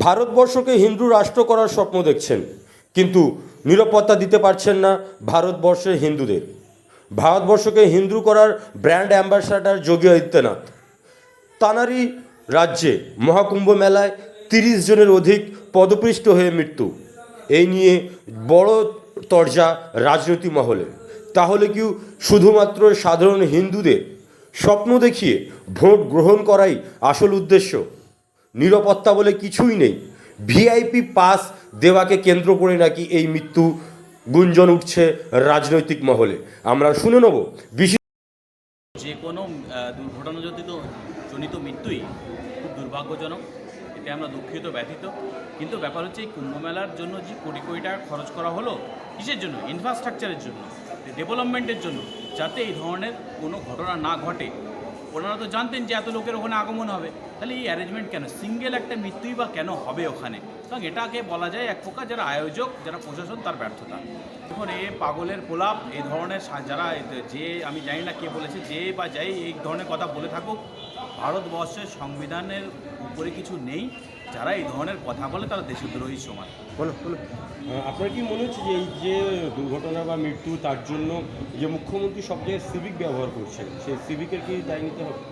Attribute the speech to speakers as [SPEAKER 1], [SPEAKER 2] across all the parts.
[SPEAKER 1] ভারতবর্ষকে হিন্দু রাষ্ট্র করার স্বপ্ন দেখছেন, কিন্তু নিরাপত্তা দিতে পারছেন না ভারতবর্ষের হিন্দুদের। ভারতবর্ষকে হিন্দু করার ব্র্যান্ড অ্যাম্বাসাডার যোগী আদিত্যনাথ। তানারি রাজ্যে মহাকুম্ভ মেলায় তিরিশ জনের অধিক পদপৃষ্ট হয়ে মৃত্যু। এই নিয়ে বড় তরজা রাজনৈতিক মহলে। তাহলে কি শুধুমাত্র সাধারণ হিন্দুদের স্বপ্ন দেখিয়ে ভোট গ্রহণ করাই আসল উদ্দেশ্য? নিরাপত্তা বলে কিছুই নেই। ভিআইপি পাস দেওয়াকে কেন্দ্র করে নাকি এই মৃত্যু গুঞ্জন উঠছে রাজনৈতিক মহলে। আমরা শুনে নেব। বিশেষ
[SPEAKER 2] যে কোনো দুর্ঘটনাজনিত, জনিত মৃত্যুই খুব দুর্ভাগ্যজনক। এতে আমরা দুঃখিত, ব্যথিত। কিন্তু ব্যাপার হচ্ছে এই কুম্ভ মেলার জন্য যে কোটি কোটি টাকা খরচ করা হলো, কিসের জন্য? ইনফ্রাস্ট্রাকচারের জন্য ডেভেলপমেন্টের জন্য, যাতে এই ধরনের কোনো ঘটনা না ঘটে। ওনারা তো জানতেন যে এত লোকের ওখানে আগমন হবে। তাহলে এই অ্যারেঞ্জমেন্ট কেন? সিঙ্গেল একটা মৃত্যুই বা কেন হবে ওখানে? কারণ এটাকে বলা যায় এক প্রকার যারা আয়োজক, যারা প্রশাসন, তার ব্যর্থতা। এখন এ পাগলের প্রলাপ, এই ধরনের যারা যে আমি জানি না কে বলেছে, যে বা যাই এই ধরনের কথা বলে থাকুক, ভারতবর্ষের সংবিধানের উপরে কিছু নেই। যারা এই ধরনের কথা বলে তারা দেশদ্রোহী সমান
[SPEAKER 1] বলো বলো।
[SPEAKER 3] আপনার কি মনে হচ্ছে যে এই যে দুর্ঘটনা বা মৃত্যু তার জন্য যে মুখ্যমন্ত্রী সব জায়গায় সিভিক ব্যবহার করছেন সেই সিভিকের কি দায় নিতে হবে?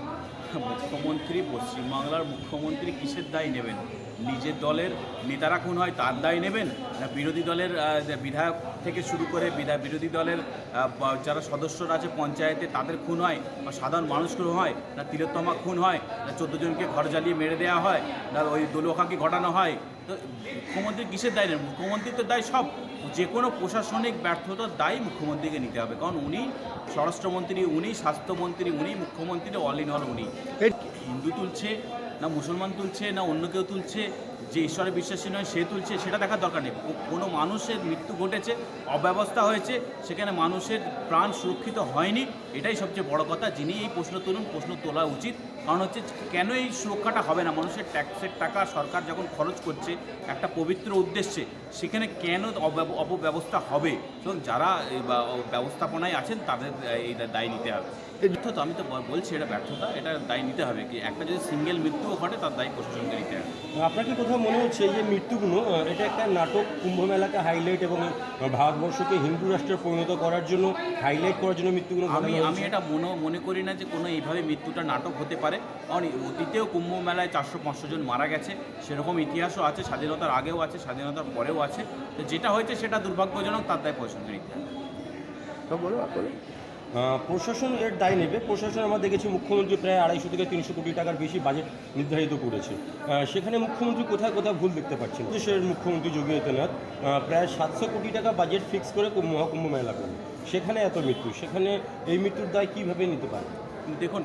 [SPEAKER 2] মুখ্যমন্ত্রী পশ্চিমবাংলার মুখ্যমন্ত্রী কিসের দায় নেবেন? নিজের দলের নেতারা খুন হয় তার দায় নেবেন? না বিরোধী দলের বিধায়ক থেকে শুরু করে বিধা- বিরোধী দলের যারা সদস্যরা আছে পঞ্চায়েতে তাদের খুন হয় বা সাধারণ মানুষ খুন হয় না তিলোত্তমা খুন হয় না চোদ্দ জনকে ঘর জ্বালিয়ে মেরে দেওয়া হয় না ওই দোলোখাকি ঘটানো হয়? তো মুখ্যমন্ত্রী কিসের দায় নেন? মুখ্যমন্ত্রীর তো দায় সব। যে কোনো প্রশাসনিক ব্যর্থতার দায় মুখ্যমন্ত্রীকে নিতে হবে। কারণ উনি স্বরাষ্ট্রমন্ত্রী উনি স্বাস্থ্যমন্ত্রী উনি মুখ্যমন্ত্রী অল ইন অল উনি। হিন্দু তুলছে না মুসলমান তুলছে না অন্য কেউ তুলছে যে ঈশ্বরে বিশ্বাসী নয়, সে তুলছে, সেটা দেখার দরকার নেই। কোনো মানুষের মৃত্যু ঘটেছে, অব্যবস্থা হয়েছে, সেখানে মানুষের প্রাণ সুরক্ষিত হয়নি, এটাই সবচেয়ে বড় কথা। যিনি এই প্রশ্ন তুলুন, প্রশ্ন তোলা উচিত। কারণ হচ্ছে, কেন এই সুরক্ষাটা হবে না? মানুষের ট্যাক্সের টাকা সরকার যখন খরচ করছে, একটা পবিত্র উদ্দেশ্যে, সেখানে কেন অপব্যবস্থা হবে? এবং যারা ব্যবস্থাপনায় আছেন, তাদের এই দায় নিতে হবে। ব্যর্থতা আমি তো বলছি, এটা ব্যর্থতা, এটা দায় নিতে হবে। কি একটা যদি সিঙ্গেল মৃত্যুও ঘটে, তার দায় প্রশাসনকে নিতে হবে।
[SPEAKER 3] আপনার কি কোথাও মনে হচ্ছে যে মৃত্যুগুলো এটা একটা নাটক কুম্ভ মেলাকে হাইলাইট এবং ভারতবর্ষকে হিন্দু রাষ্ট্রে পরিণত করার জন্য হাইলাইট করার জন্য মৃত্যুগুলো
[SPEAKER 2] আমি আমি এটা মনে মনে করি না যে কোনো এইভাবে মৃত্যুটা নাটক হতে পারে। কারণ অতীতেও কুম্ভ মেলায় চারশো পাঁচশো জন মারা গেছে সেরকম ইতিহাসও আছে স্বাধীনতার আগেও আছে স্বাধীনতার পরেও আছে। তো যেটা হয়েছে সেটা দুর্ভাগ্যজনক তার দায় প্রশাসনকে নিতে
[SPEAKER 1] বলো।
[SPEAKER 3] প্রশাসন এর দায় নেবে। প্রশাসন আমরা দেখেছি মুখ্যমন্ত্রী প্রায় আড়াইশো থেকে তিনশো কোটি টাকার বেশি বাজেট নির্ধারিত করেছে। সেখানে মুখ্যমন্ত্রী কোথায় কোথায় ভুল দেখতে পাচ্ছেন? দেশের মুখ্যমন্ত্রী যোগী আদিত্যনাথ প্রায় সাতশো কোটি টাকা বাজেট ফিক্স করে কুম্ভ- মহাকুম্ভ মেলা করে সেখানে এত মৃত্যু। সেখানে এই মৃত্যুর দায় কীভাবে নিতে পারে?
[SPEAKER 2] দেখুন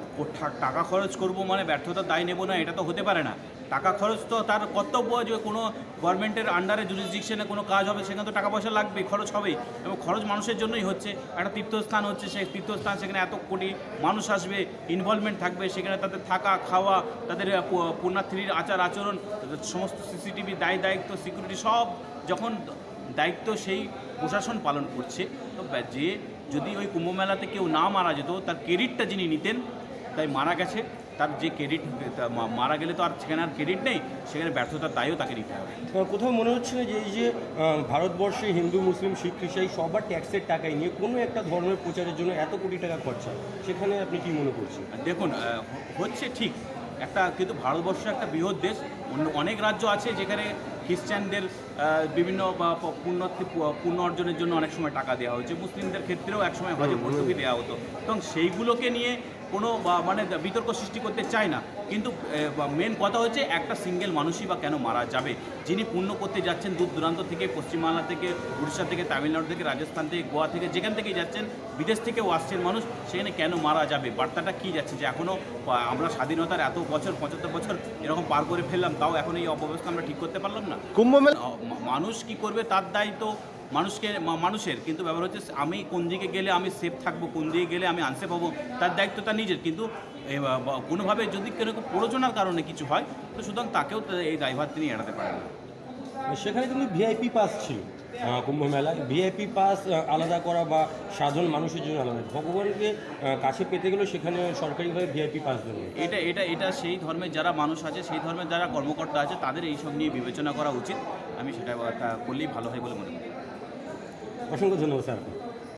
[SPEAKER 2] টাকা খরচ করব মানে ব্যর্থতার দায় নেব না, এটা তো হতে পারে না। টাকা খরচ তো তার কর্তব্য যে কোনো গভর্নমেন্টের আন্ডারে জুরিসডিকশনে কোনো কাজ হবে, সেখানে তো টাকা পয়সা লাগবে, খরচ হবে এবং খরচ মানুষের জন্যই হচ্ছে। একটা তীর্থস্থান হচ্ছে, সেই তীর্থস্থান সেখানে এত কোটি মানুষ আসবে ইনভলভমেন্ট থাকবে, সেখানে তাদের থাকা, খাওয়া, তাদের পুণ্যার্থীর আচার আচরণ সমস্ত সিসিটিভি দায় দায়িত্ব সিকিউরিটি সব যখন দায়িত্ব সেই প্রশাসন পালন করছে, তো যে যদি ওই কুম্ভ মেলাতে কেউ না মারা যেত তার ক্রেডিটটা যিনি নিতেন তাই মারা গেছে। তার যে ক্রেডিট মারা গেলে তো আর সেখানে আর ক্রেডিট নেই সেখানে ব্যর্থতার দায়ও তাকে নিতে হবে।
[SPEAKER 3] কোথাও মনে হচ্ছে না যে এই যে ভারতবর্ষে হিন্দু মুসলিম শিখ খ্রিস্টান সবার ট্যাক্সের টাকায় নিয়ে কোনো একটা ধর্মের প্রচারের জন্য এত কোটি টাকা খরচা সেখানে আপনি কি মনে করছেন?
[SPEAKER 2] দেখুন হচ্ছে ঠিক একটা কিন্তু ভারতবর্ষ একটা বৃহৎ দেশ অন্য অনেক রাজ্য আছে যেখানে খ্রিস্টানদের বিভিন্ন বা পুণ্য পুণ্যার্থী পুণ্য অর্জনের জন্য অনেক সময় টাকা দেওয়া হয়েছে। মুসলিমদের ক্ষেত্রেও একসময় হজে ভর্তুকি দেওয়া হতো। এবং সেইগুলোকে নিয়ে কোনো বা- মানে বিতর্ক সৃষ্টি করতে চায় না। কিন্তু মেন কথা হচ্ছে একটা সিঙ্গেল মানুষই বা কেন মারা যাবে? যিনি পূর্ণ করতে যাচ্ছেন দূর দূরান্ত থেকে পশ্চিমবাংলা থেকে উড়িষ্যা থেকে তামিলনাড়ু থেকে রাজস্থান থেকে গোয়া থেকে যেখান থেকেই যাচ্ছেন বিদেশ থেকেও আসছেন মানুষ সেখানে কেন মারা যাবে? বার্তাটা কী যাচ্ছে যে এখনও আমরা স্বাধীনতার এত বছর পঁচাত্তর বছর এরকম পার করে ফেললাম তাও এখন এই অব্যবস্থা আমরা ঠিক করতে পারলাম না?
[SPEAKER 1] কুম্ভ
[SPEAKER 2] মানুষ কি করবে তার দায়িত্ব? মানুষকে মানুষের কিন্তু ব্যাপার হচ্ছে আমি কোন দিকে গেলে আমি সেফ থাকব কোন দিকে গেলে আমি আনসেফ হব তার দায়িত্ব তার নিজের। কিন্তু কোনোভাবে যদি কোনো প্ররোচনার কারণে কিছু হয় তো সুতরাং তাকেও এই দায়ভার তিনি এড়াতে পারেন না।
[SPEAKER 3] সেখানে কিন্তু ভিআইপি পাস ছিল কুম্ভ মেলায়। ভিআইপি পাস আলাদা করা বা সাধারণ মানুষের জন্য আলাদা। ভগবানকে কাছে পেতে গেলেও সেখানে সরকারিভাবে ভিআইপি পাস দেবে
[SPEAKER 2] এটা এটা এটা সেই ধর্মের যারা মানুষ আছে সেই ধর্মের যারা কর্মকর্তা আছে তাদের এইসব নিয়ে বিবেচনা করা উচিত। আমি সেটা করলেই ভালো হয় বলে মনে করি।
[SPEAKER 3] অসংখ্য ধন্যবাদ স্যার